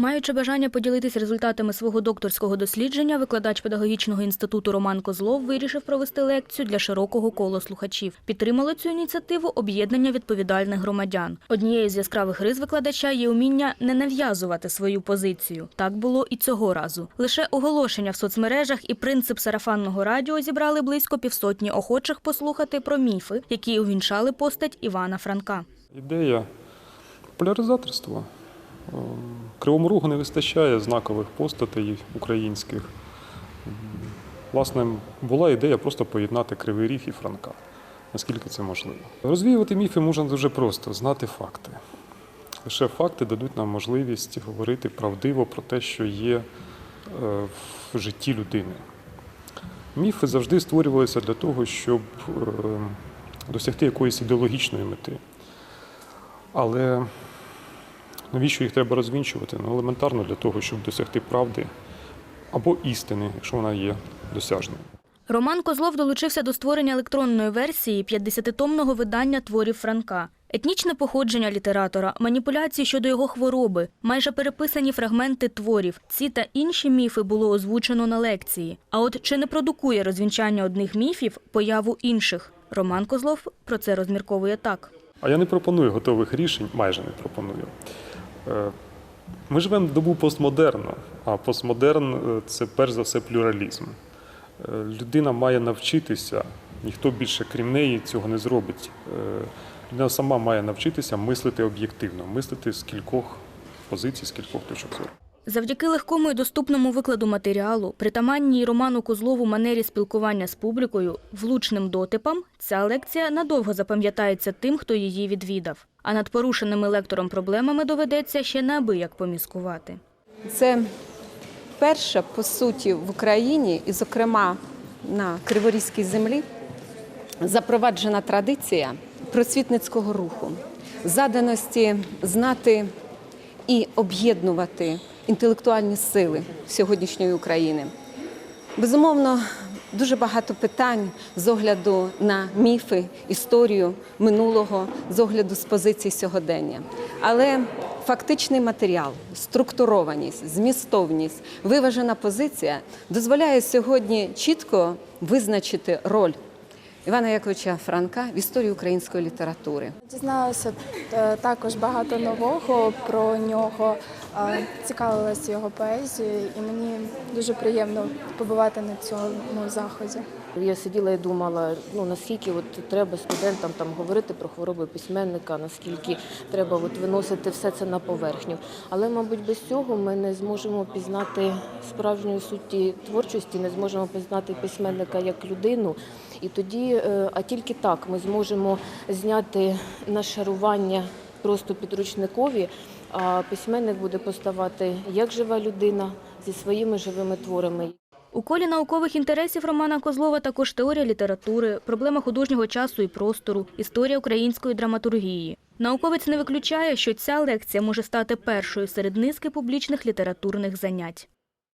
Маючи бажання поділитися результатами свого докторського дослідження, викладач педагогічного інституту Роман Козлов вирішив провести лекцію для широкого кола слухачів. Підтримало цю ініціативу об'єднання відповідальних громадян. Однією з яскравих рис викладача є уміння не нав'язувати свою позицію. Так було і цього разу. Лише оголошення в соцмережах і принцип сарафанного радіо зібрали близько півсотні охочих послухати про міфи, які увінчали постать Івана Франка. Ідея популяризаторства. Кривому Рогу не вистачає знакових постатей українських. Власне, була ідея просто поєднати Кривий Ріг і Франка, наскільки це можливо. Розвіювати міфи можна дуже просто, знати факти. Лише факти дадуть нам можливість говорити правдиво про те, що є е, в житті людини. Міфи завжди створювалися для того, щоб е, досягти якоїсь ідеологічної мети. Але навіщо їх треба розвінчувати? Ну, елементарно для того, щоб досягти правди або істини, якщо вона є досяжною. Роман Козлов долучився до створення електронної версії 50-томного видання творів Франка. Етнічне походження літератора, маніпуляції щодо його хвороби, майже переписані фрагменти творів. Ці та інші міфи було озвучено на лекції. А от чи не продукує розвінчання одних міфів появу інших? Роман Козлов про це розмірковує так. А я не пропоную готових рішень, майже не пропоную. Е, Ми живемо в добу постмодерну, а постмодерн е, це перш за все плюралізм. Е, Людина має навчитися, ніхто більше крім неї цього не зробить. Людина сама має навчитися мислити об'єктивно, мислити з кількох позицій, з кількох точок зору. Завдяки легкому і доступному викладу матеріалу, притаманній Роману Козлову манері спілкування з публікою, влучним дотипам, ця лекція надовго запам'ятається тим, хто її відвідав. А над порушеними лектором проблемами доведеться ще неабияк поміскувати. Це перша, по суті, в Україні, і, зокрема, на Криворізькій землі, запроваджена традиція просвітницького руху, заданості знати і об'єднувати інтелектуальні сили сьогоднішньої України. Безумовно, дуже багато питань з огляду на міфи, історію минулого, з огляду з позицій сьогодення. Але фактичний матеріал, структурованість, змістовність, виважена позиція дозволяє сьогодні чітко визначити роль Івана Яковича Франка в історії української літератури. Дізналася е, також багато нового про нього, е, цікавилася його поезією, і мені дуже приємно побувати на цьому заході. Я сиділа і думала, ну наскільки от треба студентам там говорити про хвороби письменника, наскільки треба от виносити все це на поверхню. Але, мабуть, без цього ми не зможемо пізнати справжньої суті творчості, не зможемо пізнати письменника як людину. І тоді, е, а тільки так ми зможемо зняти нашарування просто підручникові, а письменник буде поставати як жива людина зі своїми живими творами. У колі наукових інтересів Романа Козлова також теорія літератури, проблема художнього часу і простору, історія української драматургії. Науковець не виключає, що ця лекція може стати першою серед низки публічних літературних занять.